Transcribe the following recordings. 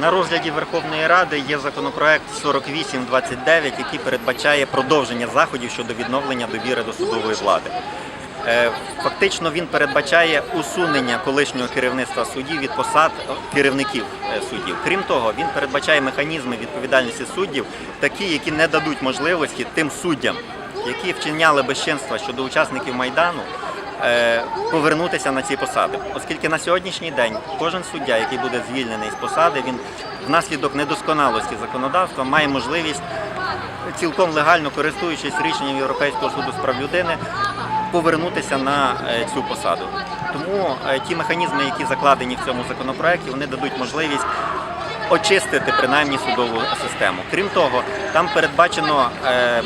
На розгляді Верховної Ради є законопроект 4829, який передбачає продовження заходів щодо відновлення довіри до судової влади. Е, Фактично він передбачає усунення колишнього керівництва судів від посад керівників е, суддів. Крім того, він передбачає механізми відповідальності суддів, такі, які не дадуть можливості тим суддям, які вчиняли безчинства щодо учасників майдану, повернутися на ці посади, оскільки на сьогоднішній день кожен суддя, який буде звільнений з посади, він внаслідок недосконалості законодавства має можливість цілком легально користуючись рішенням Європейського суду з прав людини, повернутися на е, цю посаду. Тому е, ті механізми, які закладені в цьому законопроекті, вони дадуть можливість очистити принаймні судову систему. Крім того, там передбачено е, е,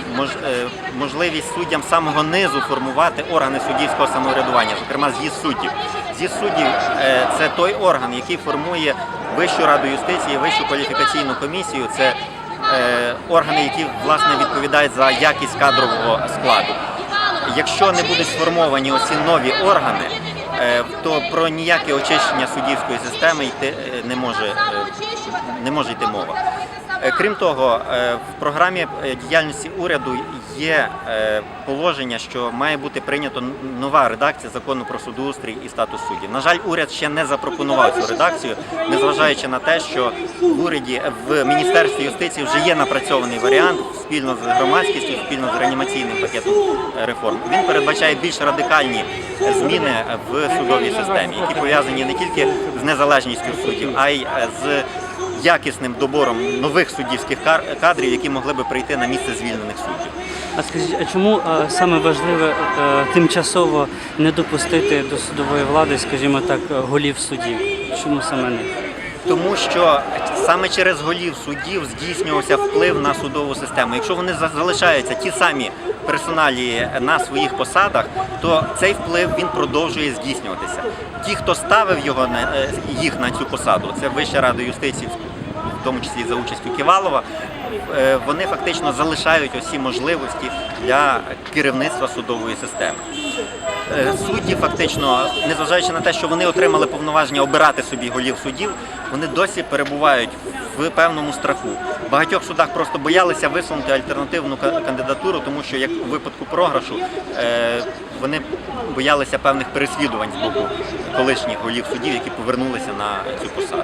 можливість суддям самого низу формувати органи суддівського самоврядування, зокрема з'їзд суддів. З'їзд суддів е, це той орган, який формує Вищу раду юстиції, Вищу кваліфікаційну комісію. Це органи, які власне відповідають за якість кадрового складу. Якщо не будуть сформовані оці нові органи, то про ніяке очищення суддівської системи йти не може, не може йти мова. Е, Крім того, е, в програмі е, діяльності уряду є положення, що має бути прийнято нова редакція закону про судоустрій і статус суддів. На жаль, уряд ще не запропонував цю редакцію, незважаючи на те, що в уряді в міністерстві юстиції вже є напрацьований варіант спільно з громадськістю, спільно з реанімаційним пакетом реформ. Він передбачає більш радикальні зміни в судовій системі, які пов'язані не тільки з незалежністю суддів, а й з якісним добором нових суддівських кадрів, які могли би прийти на місце звільнених суддів. А скажіть, а чому саме важливо е, тимчасово не допустити до судової влади, скажімо так, голів судів? Чому саме них? Тому що саме через голів суддів здійснювався вплив на судову систему. Якщо вони за- залишаються ті самі персоналі на своїх посадах, то цей вплив він продовжує здійснюватися. Ті, хто ставив його на е, їх на цю посаду, це Вища рада юстиції, в тому числі за участю Ківалова. е, Вони фактично залишають усі можливості для керівництва судової системи. Е, Судді фактично, незважаючи на те, що вони отримали повноваження обирати собі голів суддів, вони досі перебувають в певному страху. В багатьох судах просто боялися висунути альтернативну кандидатуру, тому що як у випадку програшу е, вони боялися певних переслідувань з боку колишніх голів суддів, які повернулися на цю посаду.